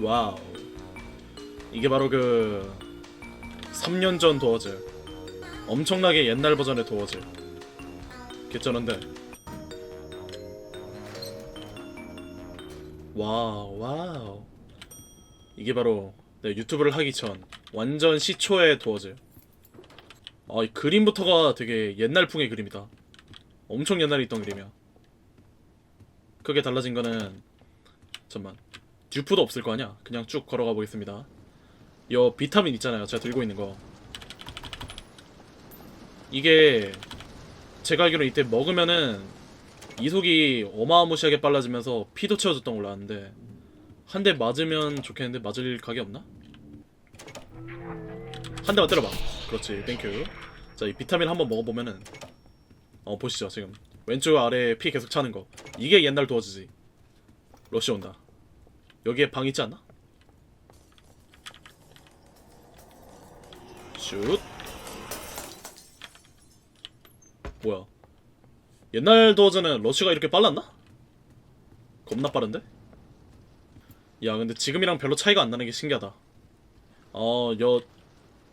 와우. 이게 바로 그 3년 전 도어즈. 엄청나게 옛날 버전의 도어즈. 개쩌는데. 와우, 와우. 이게 바로 내 유튜브를 하기 전 완전 시초의 도어즈. 아, 이 그림부터가 되게 옛날풍의 그림이다. 엄청 옛날에 있던 그림이야. 크게 달라진 거는 잠만 듀프도 없을 거 아니야. 그냥 쭉 걸어가 보겠습니다. 여 비타민 있잖아요. 제가 들고 있는 거. 이게 제가 알기로 이때 먹으면은 이속이 어마무시하게 빨라지면서 피도 채워줬던 걸로 아는데 한 대 맞으면 좋겠는데 맞을 각이 없나? 한 대만 때려봐. 그렇지, 땡큐. 자, 이 비타민 한번 먹어보면은 어 보시죠 지금 왼쪽 아래 피 계속 차는 거 이게 옛날 도어즈지. 러시 온다. 여기에 방 있지 않나? 슛. 뭐야? 옛날 도어즈는 러시가 이렇게 빨랐나? 겁나 빠른데? 야 근데 지금이랑 별로 차이가 안 나는 게 신기하다. 어, 여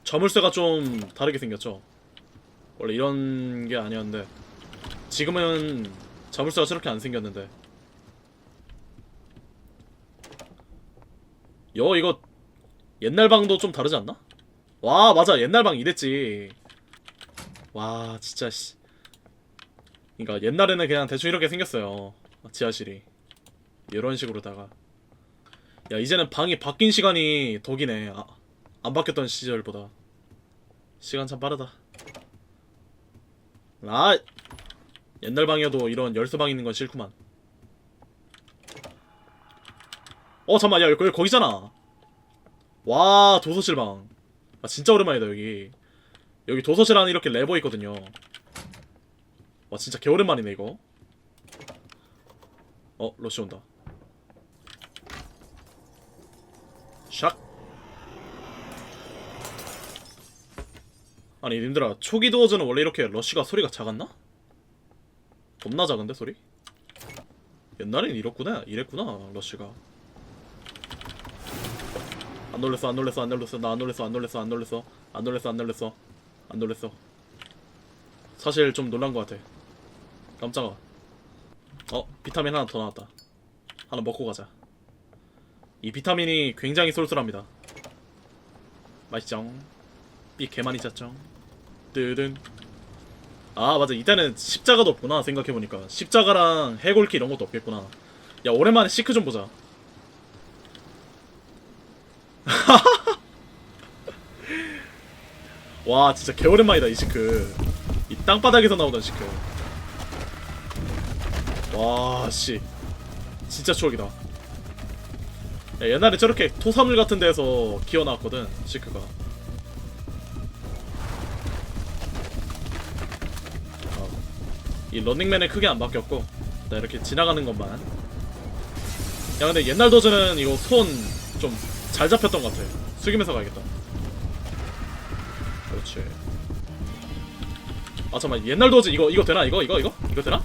자물쇠가 좀 다르게 생겼죠. 원래 이런 게 아니었는데 지금은 자물쇠가 저렇게 안 생겼는데 여 이거 옛날 방도 좀 다르지 않나? 와 맞아. 옛날 방 이랬지. 와 진짜 씨. 그니까 옛날에는 그냥 대충 이렇게 생겼어요. 지하실이. 이런 식으로다가. 야 이제는 방이 바뀐 시간이 덕이네. 아, 안 바뀌었던 시절보다. 시간 참 빠르다. 아 옛날 방이어도 이런 열쇠방 있는 건 싫구만 어 잠만 야 여기 거기잖아. 와 도서실 방. 아, 진짜 오랜만이다 여기. 여기 도서실 안에 이렇게 레버 있거든요. 와 진짜 개오랜만이네 이거. 어 러시 온다. 샥. 아니 님들아 초기 도어즈는 원래 이렇게 러쉬가 소리가 작았나? 겁나 작은데 소리? 옛날엔 이렇구나 이랬구나 러쉬가 안 놀랬어 안 놀랬어 안 놀랬어. 나 안 놀랬어 안 놀랬어 안 놀랬어. 안 놀랬어 안 놀랬어. 안 놀랬어. 사실 좀 놀란 것 같아. 깜짝아. 어 비타민 하나 더 나왔다. 하나 먹고 가자. 이 비타민이 굉장히 쏠쏠합니다. 맛있죠? 삐 개많이 짰죠? 뜨든. 아 맞아. 이때는 십자가도 없구나 생각해보니까. 십자가랑 해골키 이런 것도 없겠구나. 야 오랜만에 시크 좀 보자 와 진짜 개오랜만이다 이 시크. 이 땅바닥에서 나오던 시크. 와씨. 진짜 추억이다. 야, 옛날에 저렇게 토사물 같은 데서 기어 나왔거든 시크가. 어. 이 런닝맨의 크게 안 바뀌었고 나 이렇게 지나가는 것만. 야 근데 옛날 도전은 이거 손 좀 잘 잡혔던 것 같아. 숙이면서 가야겠다 그렇지. 아 잠깐만. 옛날 도전 이거 이거 되나? 이거 이거 이거? 이거 되나? 어?